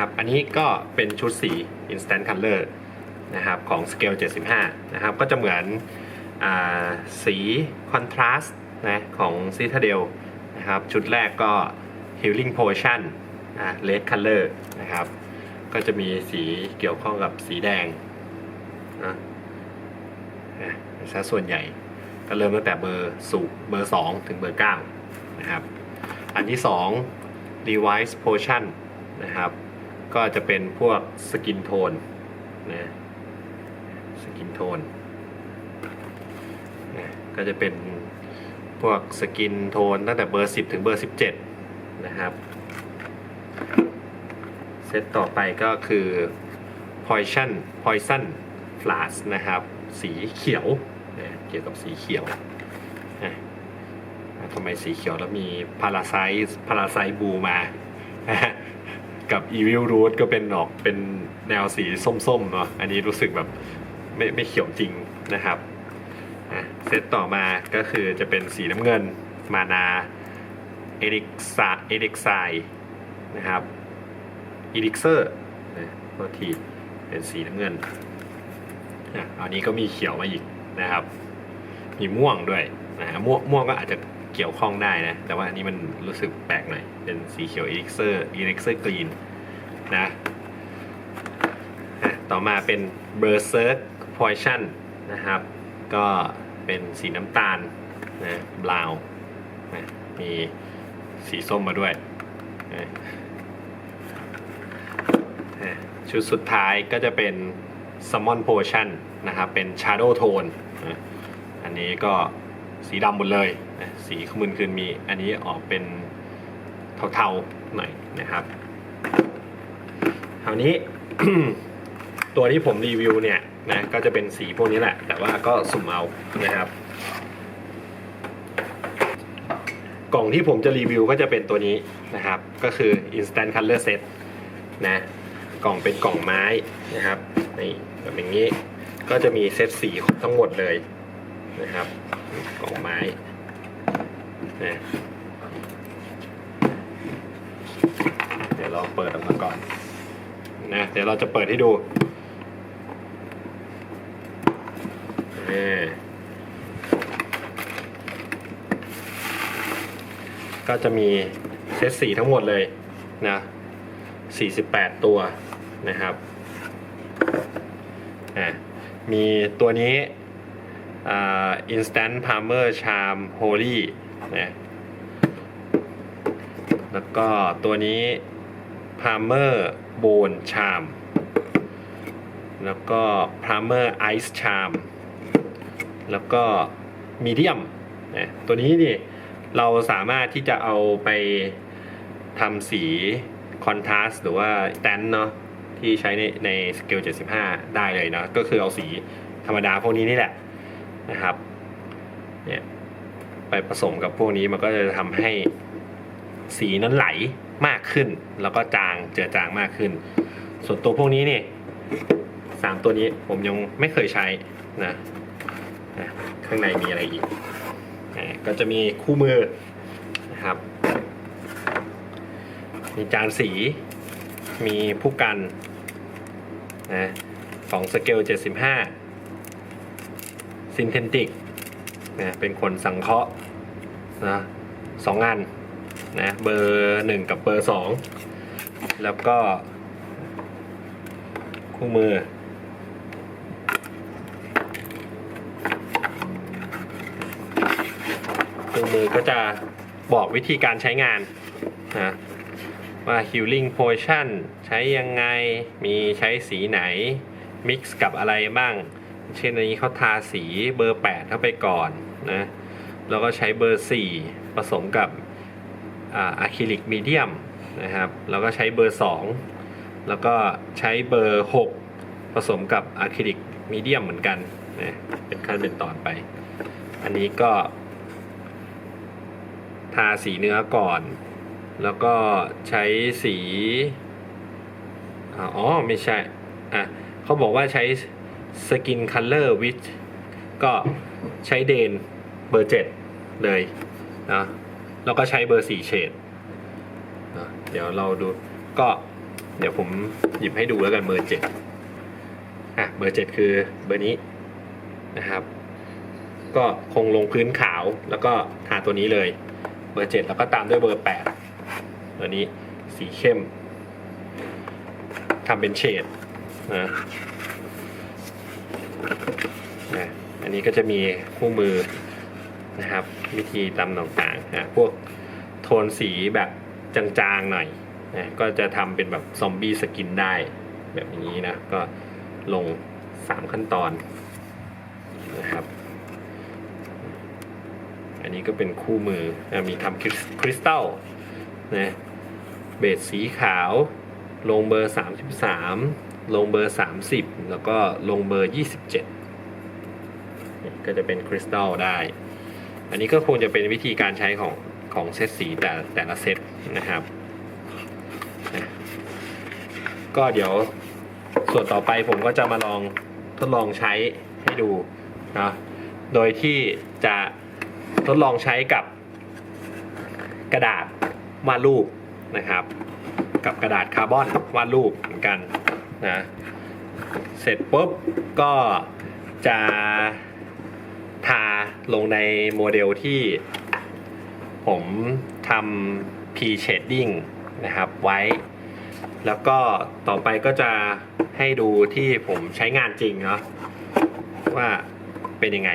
นะครับ อันนี้ก็เป็นชุดสี instant color นะครับของ scale 75 นะครับ ก็จะเหมือนอสี contrast นะของ Citadel นะครับ ชุดแรกก็ healing potion อ่า red color นะครับ ก็จะมีสีเกี่ยวข้องกับสีแดงนะนะซะส่วนใหญ่ก็เริ่มตั้งแต่เบอร์สูเบอร์ 2 ถึงเบอร์ 9 นะครับ อันที่ 2 device potion นะครับ ก็จะเป็นพวกสกินโทนนะสกินโทนนะก็จะเป็นพวกสกินโทนตั้งแต่เบอร์ 10 ถึงเบอร์ 17 นะครับเซตต่อไปก็คือ poison poison flash นะครับ สีเขียวนะเกี่ยวกับสีเขียวนะทำไมสีเขียวแล้วมีพาราไซส์พาราไซบูมา กับ Evil Root ก็เป็นออกเป็นแนวสีส้มๆเนาะอันนี้รู้สึกแบบไม่ไม่เขียวจริงนะครับเซตต่อมาก็คือจะเป็นสีน้ำเงินมานาเอริกซาเอริกไซนะครับอีลิกเซอร์นะโทษทีเป็นสีน้ำเงินอันนี้ก็มีเขียวมาอีกนะครับ มีม่วงด้วยนะม่วงม่วงก็อาจจะ เกี่ยวข้องได้นะ แต่ว่าอันนี้มันรู้สึกแปลกหน่อย เป็นสีเขียวอีลิกเซอร์อีลิกเซอร์กรีนนะต่อมาเป็น Berserk Poison นนะครับ ก็เป็นสีน้ำตาลนะบราวนะมีสีส้มมาด้วยนะชุดสุดท้ายก็จะเป็น Summon Potion นะครับ เป็น Shadow Tone นะอันนี้ก็ สีดำหมดเลยนะสีขมึนคืนมีอันนี้ออกเป็นเทาๆหน่อยนะครับคราวนี้ ตัวที่ผมรีวิวเนี่ยนะก็จะเป็นสีพวกนี้แหละ แต่ว่าก็สุ่มเอานะครับ กล่องที่ผมจะรีวิวก็จะเป็นตัวนี้นะครับ ก็คือ instant color set นะกล่องเป็นกล่องไม้นะครับนี่แบบอย่างนี้ก็จะมีเซตสีทั้งหมดเลย นะครับกล่องไม้นะเดี๋ยวเราเปิดออกมาก่อนนะเดี๋ยวเราจะเปิดให้ดูนี่ก็จะมีเซตสีทั้งหมดเลยนะ 48 ตัวนะครับ อะมีตัวนี้ อ่า instant palmer charm holy นะแล้วก็ตัวนี้ palmer bone charm แล้วก็ palmer ice charm แล้วก็ medium นะตัวนี้นี่เราสามารถที่จะเอาไปทำสีคอนทราสหรือว่าแตนเนาะที่ใช้ในในสเกล 75 ได้เลยเนาะก็คือเอาสีธรรมดาพวกนี้นี่แหละ นะครับเนี่ยไปผสมกับพวกนี้มันก็จะทำให้สีนั้นไหลมากขึ้น แล้วก็จางเจือจางมากขึ้น ส่วนตัวพวกนี้นี่สามตัวนี้ผมยังไม่เคยใช้นะนะข้างในมีอะไรอีกอ่าก็จะมีคู่มือนะครับ มีจานสี มีผู้กันนะของสเกล75 ซินเทนติกนะเป็นคนสังเคราะห์นะสองอันนะเบอร์หนึ่งกับเบอร์สองแล้วก็ คู่มือ คู่มือก็จะบอกวิธีการใช้งานนะว่า healing potion ใช้ยังไงมีใช้สีไหน mix กับอะไรบ้าง เช่นอันนี้เขาทาสีเบอร์ 8 เข้าไปก่อนนะแล้วก็ใช้เบอร์ 4 ผสมกับอะคริลิกมีเดียมนะครับแล้วก็ใช้เบอร์ 2 แล้วก็ใช้เบอร์ 6 ผสมกับอะคริลิกมีเดียมเหมือนกันนะเป็นขั้นเป็นตอนไป อันนี้ก็ทาสีเนื้อก่อน แล้วก็ใช้สี อ๋อ ไม่ใช่ อะเขาบอกว่าใช้ สกินคัลเลอร์วิ h ก็ใช้เดนเบอร์เจ็ดเลยนะแล้วก็ใช้เบอร์สี่เฉดนะเดี๋ยวเราดูก็เดี๋ยวผมหยิบให้ดูแล้วกันเบอร์เจ็ดอะเบอร์เจ็ดคือเบอร์นี้นะครับ ก็คงลงพื้นขาวแล้วก็ทาตัวนี้เลยเบอร์เจ็ดแล้วก็ตามด้วยเบอร์แปดตัวนี้สีเข้มทำเป็นเฉดนะ นะอันนี้ก็จะมีคู่มือนะครับ วิธีตำต่างๆนะพวกโทนสีแบบจางๆหน่อยนะก็จะทำเป็นแบบซอมบี้สกินได้แบบนี้นะ ก็ลง 3 ขั้นตอนนะครับ อันนี้ก็เป็นคู่มือนะมีทำคริสตัลนะเบสสีขาว ลงเบอร์ 33 ลงเบอร์ 30 แล้วก็ลงเบอร์ 27่ ก็จะเป็นคริสตัลได้ อันนี้ก็คงจะเป็นวิธีการใช้ของของเซตสีแต่แต่ละเซตนะครับนะก็เดี๋ยวส่วนต่อไปผมก็จะมาลองทดลองใช้ให้ดูนะโดยที่จะทดลองใช้กับกระดาษวาดรูปนะครับ กับกระดาษคาร์บอนวาดรูปเหมือนกันนะเสร็จปุ๊บก็จะ ลงในโมเดลที่ผมทำ P shading นะครับไว้ แล้วก็ต่อไปก็จะให้ดูที่ผมใช้งานจริงเนาะว่าเป็นยังไง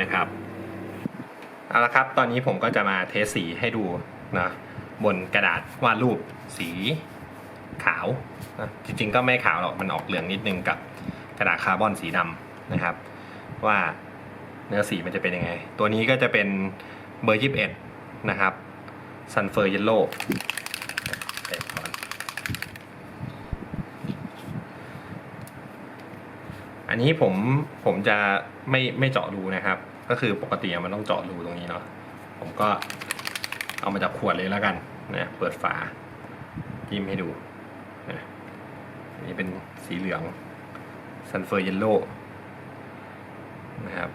นะครับเอาละครับ ตอนนี้ผมก็จะมาเทสสีให้ดูนะบนกระดาษวาดรูปสีขาวนะจริงๆก็ไม่ขาวหรอก มันออกเหลืองนิดนึงกับกระดาษคาร์บอนสีดำนะครับ ว่า เนื้อสีมันจะเป็นยังไง ตัวนี้ก็จะเป็นเบอร์ 21 นะครับซันเฟอร์เยลโล่อันนี้ผมผมจะไม่ไม่เจาะรูนะครับ ก็คือปกติมันต้องเจาะรูตรงนี้เนาะผมก็เอามาจากขวดเลยแล้วกันนะเปิดฝาจิ้มให้ดูนะอันนี้เป็นสีเหลืองซันเฟอร์เยลโล่นะครับ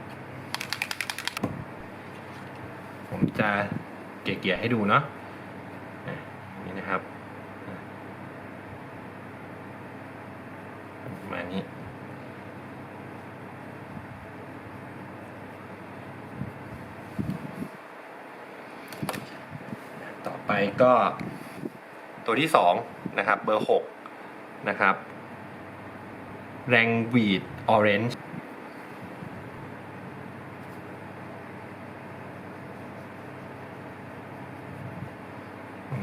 ผม จะเกลี่ยๆให้ดูเนาะนี่นะครับมานี้ต่อไปก็ตัวที่สองนะครับเบอร์หกนะครับแรงวีดออเรนจ์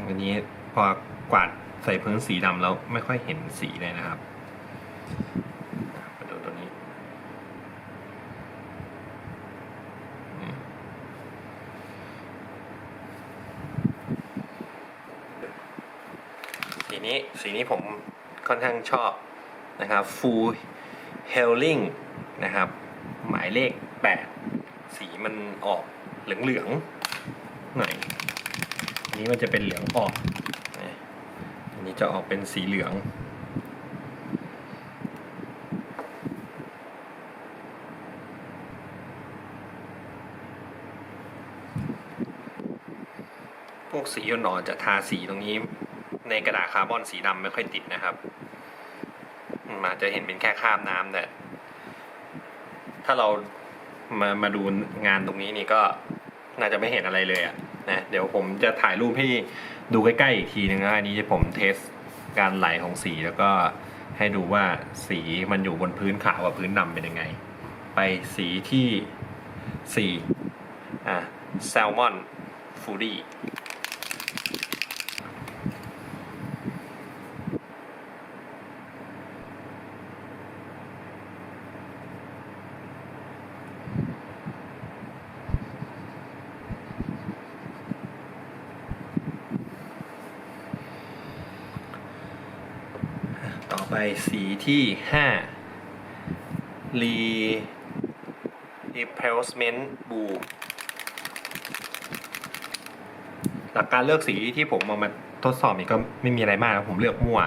อันนี้พ อกวาดใส่พื้นสีดำแล้วไม่ค่อยเห็นสีเลยนะครับมาดูตัวนี้สีนี้สีนี้ผมค่อนข้างชอบนะครับ Full Hailing นะครับ หมายเลข 8 สีมันออกเหลืองๆหน่อยนี้มันจะเป็นเหลืองออก นี้จะออกเป็นสีเหลือง พวกสีอ่อนจะทาสีตรงนี้ ในกระดาษคาร์บอนสีดำไม่ค่อยติดนะครับมอาจจะเห็นเป็นแค่คราบน้ำแต่ถ้าเรามามาดูงานตรงนี้นี่ก็น่าจะไม่เห็นอะไรเลยอะนะเดี๋ยวผมจะถ่ายรูปให้ ดูใกล้ๆอีกทีนึงนะอันนี้ผมเทสการไหลของสีแล้วก็ให้ดูว่าสีมันอยู่บนพื้นขาวกับพื้นดำเป็นยังไง ไปสีที่สี่อะแซลมอนฟูรี่ สีที่ห้า re replacement blue หลักการเลือกสีที่ผมเอามาทดสอบนี่ก็ไม่มีอะไรมากนะผมเลือกมั่ว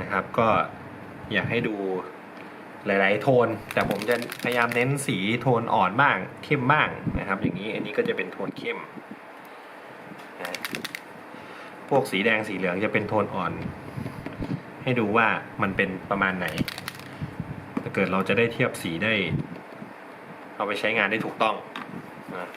นะครับ ก็อยากให้ดูหลาย ๆ โทน แต่ผมจะพยายามเน้นสีโทนอ่อนบ้างเข้มบ้างนะครับ อย่างนี้อันนี้ก็จะเป็นโทนเข้มพวกสีแดงสีเหลืองจะเป็นโทนอ่อน ให้ดูว่ามันเป็นประมาณไหนถ้าเกิดเราจะได้เทียบสีได้ เอาไปใช้งานได้ถูกต้องนะ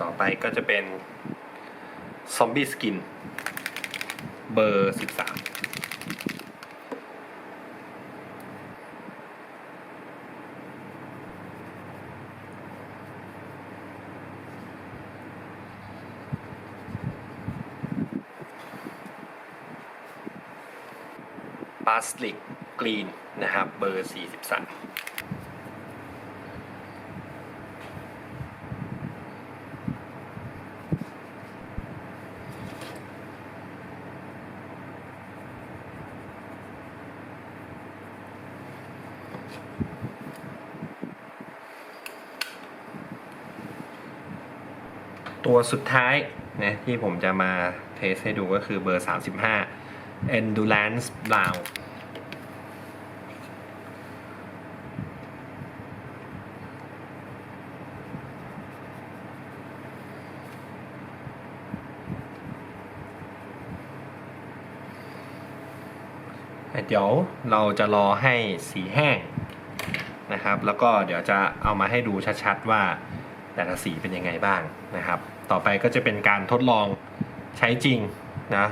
ต่อไปก็จะเป็นซอมบี้สกิน เบอร์ 13 บาสลิกกรีนนะครับ เบอร์ 43ตัวสุดท้ายนะที่ผมจะมาเทสให้ดูก็คือเบอร์ 35 Endurance Brown เดี๋ยวเราจะรอให้สีแห้งนะครับ แล้วก็เดี๋ยวจะเอามาให้ดูชัดๆว่าแต่ละสีเป็นยังไงบ้างนะครับ ต่อไปก็จะเป็นการทดลองใช้จริงนะ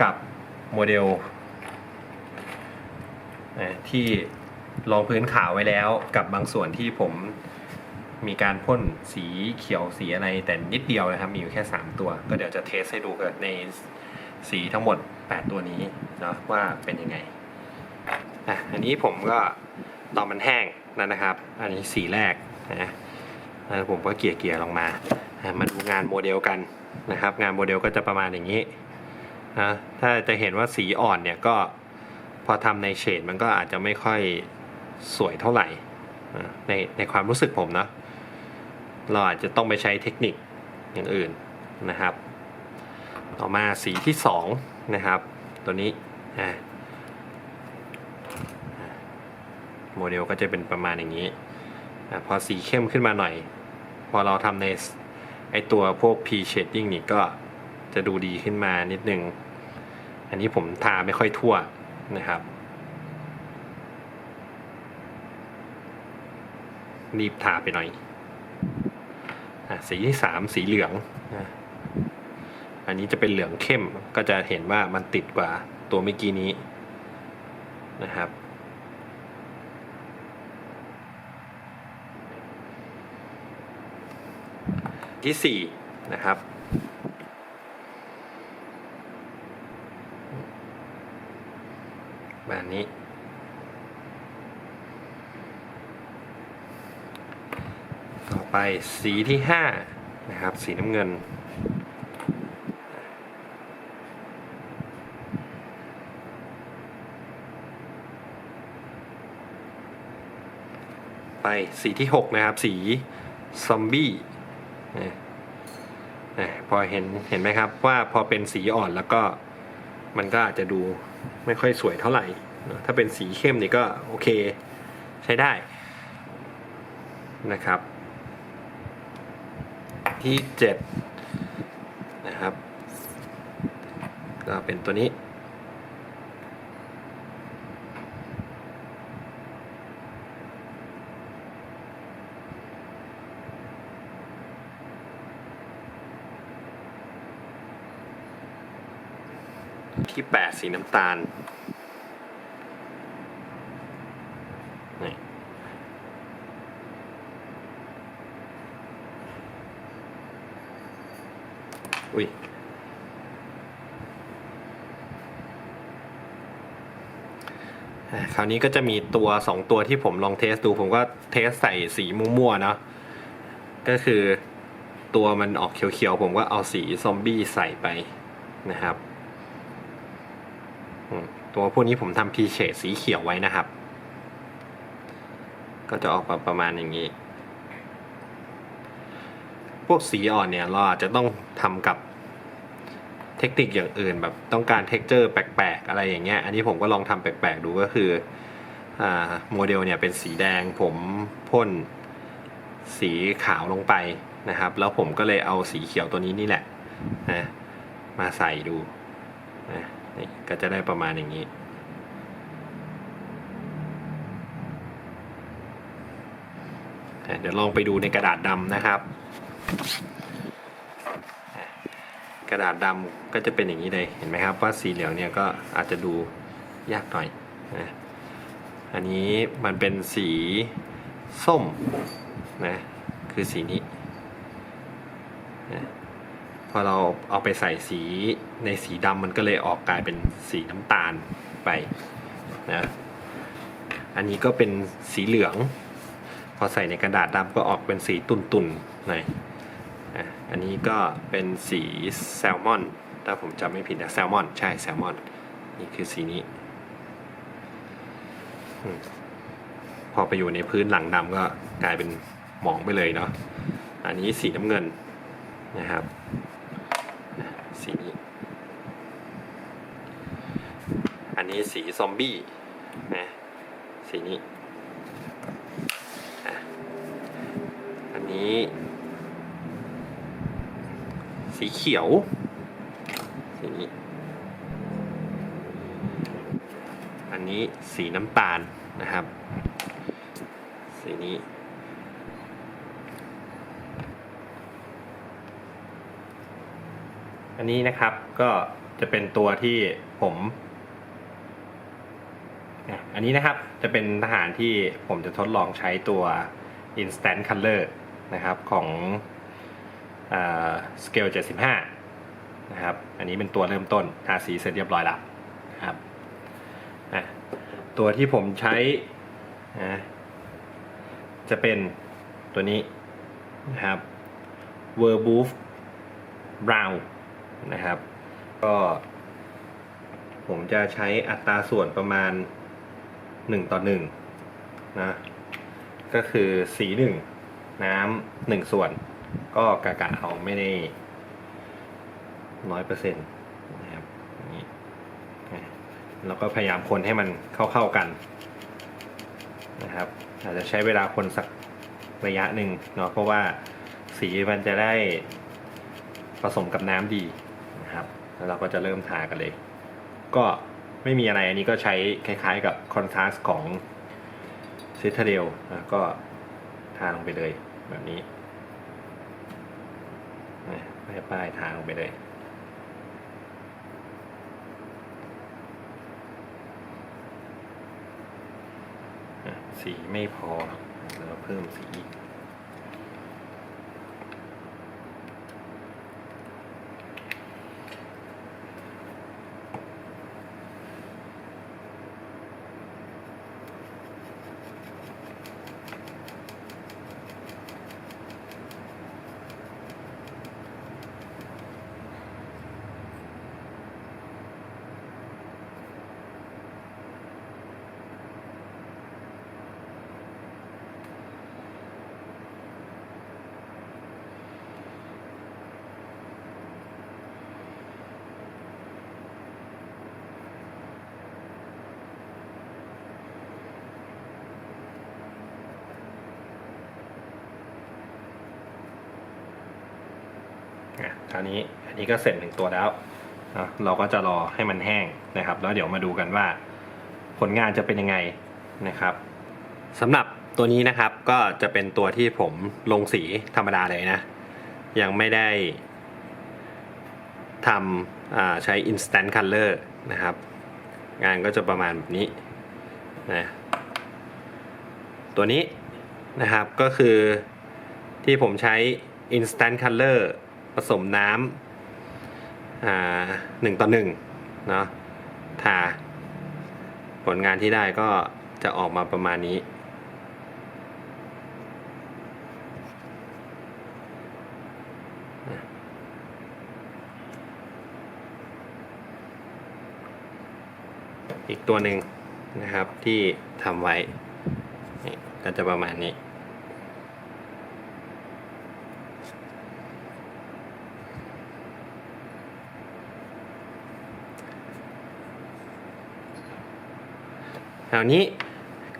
กับ โมเดลที่ลองพื้นขาวไว้แล้วกับบางส่วนที่ผมมีการพ่นสีเขียวสีอะไรแต่นิดเดียวนะครับ มีอยู่แค่ 3 ตัว ก็เดี๋ยวจะเทสให้ดูกันในสีทั้งหมด 8 ตัวนี้เนาะว่าเป็นยังไงอะอันนี้ผมก็ตอนมันแห้งนั่นนะครับ อันนี้สีแรกนะแล้วผมก็เกลี่ยเกี่ยๆลงมาอะมาดูงานโมเดลกันนะครับ งานโมเดลก็จะประมาณอย่างนี้ นะถ้าจะเห็นว่าสีอ่อนเนี่ยก็พอทำในเฉดมันก็อาจจะไม่ค่อยสวยเท่าไหร่ในในความรู้สึกผมนะเราอาจจะต้องไปใช้เทคนิคอย่างอื่นนะครับ ต่อมาสีที่สองนะครับ ตัวนี้โมเดลก็จะเป็นประมาณอย่างนี้พอสีเข้มขึ้นมาหน่อย พอเราทำในไอตัวพวก P shading นี่ก็ จะดูดีขึ้นมานิดนึง อันนี้ผมทาไม่ค่อยทั่วนะครับ รีบทาไปหน่อยอะสีที่สามสีเหลืองอะอันนี้จะเป็นเหลืองเข้มก็จะเห็นว่ามันติดกว่าตัวเมื่อกี้นี้นะครับที่สี่นะครับ แบบนี้ ต่อไปสีที่ห้านะครับ สีน้ำเงิน ไปสีที่หกนะครับ สีซอมบี้นะนะพอเห็นเห็นไหมครับว่าพอเป็นสีอ่อนแล้วก็มันก็อาจจะดูไม่ค่อยสวยเท่าไหร่ ถ้าเป็นสีเข้มนี่ก็โอเคใช้ได้นะครับ ที่เจ็ดนะครับ ก็เป็นตัวนี้ที่แปดสีน้ำตาล คราวนี้ก็จะมีตัวสองตัวที่ผมลองเทสดู ผมก็เทสใส่สีมั่วๆเนาะก็คือตัวมันออกเขียวๆ ผมก็เอาสีซอมบี้ใส่ไปนะครับตัวพวกนี้ผมทำพีเชดสีเขียวไว้นะครับ ก็จะออกมาประมาณอย่างนี้ พวกสีอ่อนเนี่ยเราอาจจะต้องทำกับ เทคนิคอย่างอื่นแบบต้องการเท็กเจอร์แปลกๆ อะไรอย่างเงี้ย อันนี้ผมก็ลองทำแปลกๆ ดูก็คืออ่าโมเดลเนี่ยเป็นสีแดงผมพ่นสีขาวลงไปนะครับ แล้วผมก็เลยเอาสีเขียวตัวนี้นี่แหละนะมาใส่ดูนะนี่ก็จะได้ประมาณอย่างนี้เดี๋ยวลองไปดูในกระดาษดำนะครับ กระดาษดำก็จะเป็นอย่างนี้เลยเห็นไหมครับว่าสีเหลืองเนี่ยก็อาจจะดูยากหน่อยนะอันนี้มันเป็นสีส้มนะคือสีนี้นะพอเราเอาไปใส่สีในสีดำมันก็เลยออกกลายเป็นสีน้ำตาลไปนะอันนี้ก็เป็นสีเหลือง พอใส่ในกระดาษดำก็ออกเป็นสีตุ่นๆหน่อย อันนี้ก็เป็นสีแซลมอน ถ้าผมจำไม่ผิดนะแซลมอน ใช่แซลมอน นี่คือสีนี้ พอไปอยู่ในพื้นหลังดำก็กลายเป็นหมองไปเลยเนาะ อันนี้สีน้ำเงินนะครับ สีนี้ อันนี้สีซอมบี้นะสีนี้ อันนี้ สีเขียวสีนี้อันนี้สีน้ำตาลนะครับ สีนี้อันนี้นะครับก็จะเป็นตัวที่ผมอันนี้นะครับจะเป็นทหารที่ผมจะทดลองใช้ตัว Instant Color นะครับของ อ่า Scale 75 นะครับ อันนี้เป็นตัวเริ่มต้นทาสีเสร็จเรียบร้อยแล้วนะครับตัวที่ผมใช้นะจะเป็นตัวนี้นะครับ v e r b o o f Brown นะครับ ก็ผมจะใช้อัตราส่วนประมาณ 1 ต่อ1นะก็คือสีหนึ่งน้ำหนึ่งส่วน ก็กะกะเอาไม่ได้ร้อยเปอร์เซ็นต์นะครับนี้นะแล้วก็พยายามคนให้มันเข้าๆกันนะครับอาจจะใช้เวลาคนสักระยะหนึ่งเนาะเพราะว่าสีมันจะได้ผสมกับน้ำดีนะครับแล้วเราก็จะเริ่มทากันเลย ก็ไม่มีอะไรอันนี้ก็ใช้คล้ายๆกับคอนทราสต์ของซิทเดลนะก็ทาลงไปเลยแบบนี้ นะป้ายป้ายทางไปเลยสีไม่พอเราเพิ่มสีอีก อะคราวนี้อันนี้ก็เสร็จหนึ่งตัวแล้วเราก็จะรอให้มันแห้งนะครับ แล้วเดี๋ยวมาดูกันว่า ผลงานจะเป็นยังไงนะครับสำหรับตัวนี้นะครับก็จะเป็นตัวที่ผมลงสีธรรมดาเลยนะ ยังไม่ได้ทำใช้ instant color นะครับ งานก็จะประมาณแบบนี้นะตัวนี้นะครับก็คือที่ผมใช้ instant color ผสมน้ำหนึ่งต่อหนึ่งเนาะทาผลงานที่ได้ก็จะออกมาประมาณนี้อีกตัวหนึ่งนะครับที่ทำไว้ก็จะประมาณนี้ คราวนี้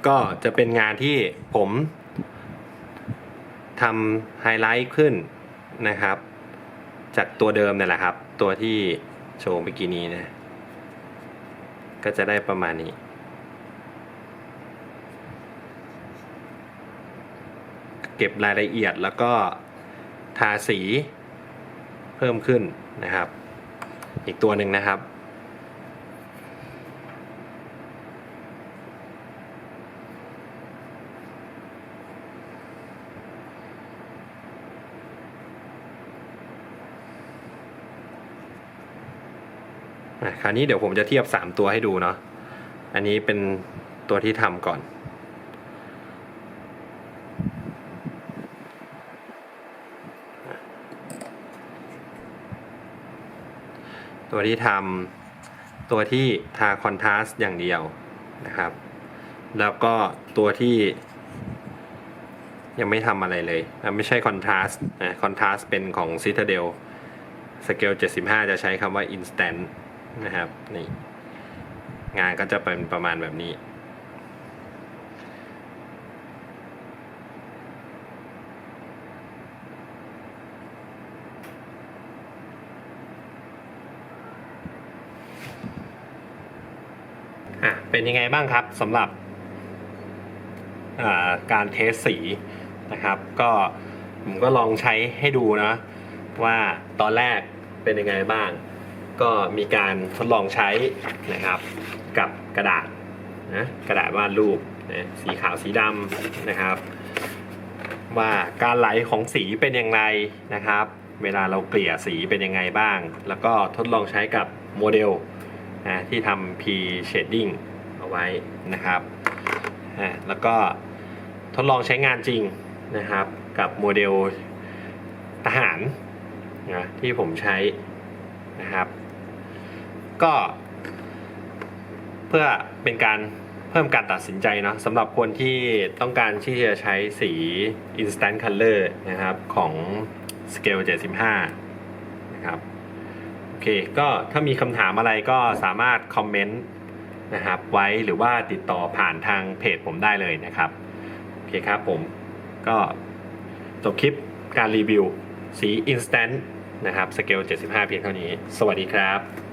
ก็จะเป็นงานที่ผมทำไฮไลท์ขึ้นนะครับ จากตัวเดิมนั่แหละครับ ตัวที่โชว์เมื่อกี้นี้นะ ก็จะได้ประมาณนี้เก็บรายละเอียดแล้วก็ทาสีเพิ่มขึ้นนะครับ อีกตัวหนึ่งนะครับ คราวนี้เดี๋ยวผมจะเทียบ 3 ตัวให้ดูเนาะ อันนี้เป็นตัวที่ทำก่อน ตัวที่ทำตัวที่ทาคอนทราสต์อย่างเดียวนะครับ แล้วก็ตัวที่ยังไม่ทำอะไรเลย ไม่ใช่คอนทราสต์นะคอนทราสต์เป็นของ Citadel สเกล75 จะใช้คำว่า instant นะครับนี่งานก็จะเป็นประมาณแบบนี้อะเป็นยังไงบ้างครับสำหรับาการเทสสีนะครับ ก็ผมก็ลองใช้ให้ดูนะว่าตอนแรกเป็นยังไงบ้าง ก็มีการทดลองใช้นะครับกับกระดาษนะกระดาษวาดรูปนะสีขาวสีดำนะครับ ว่าการไหลของสีเป็นอย่างไรนะครับ เวลาเราเกลี่ยสีเป็นยังไงบ้าง แล้วก็ทดลองใช้กับโมเดลนะที่ทำ P shading เอาไว้นะครับอ่าแล้วก็ทดลองใช้งานจริงนะครับกับโมเดลทหารนะที่ผมใช้นะครับ ก็ เพื่อเป็นการเพิ่มการตัดสินใจเนาะสำหรับคนที่ต้องการที่จะใช้สี instant color นะครับ ของ scale 75 นะครับโอเคก็ถ้ามีคำถามอะไรก็สามารถคอมเมนต์นะครับไว้หรือว่าติดต่อผ่านทางเพจผมได้เลยนะครับโอเคครับผมก็จบคลิปการรีวิวสี instant นะครับสเกล75 เพียงเท่านี้ สวัสดีครับ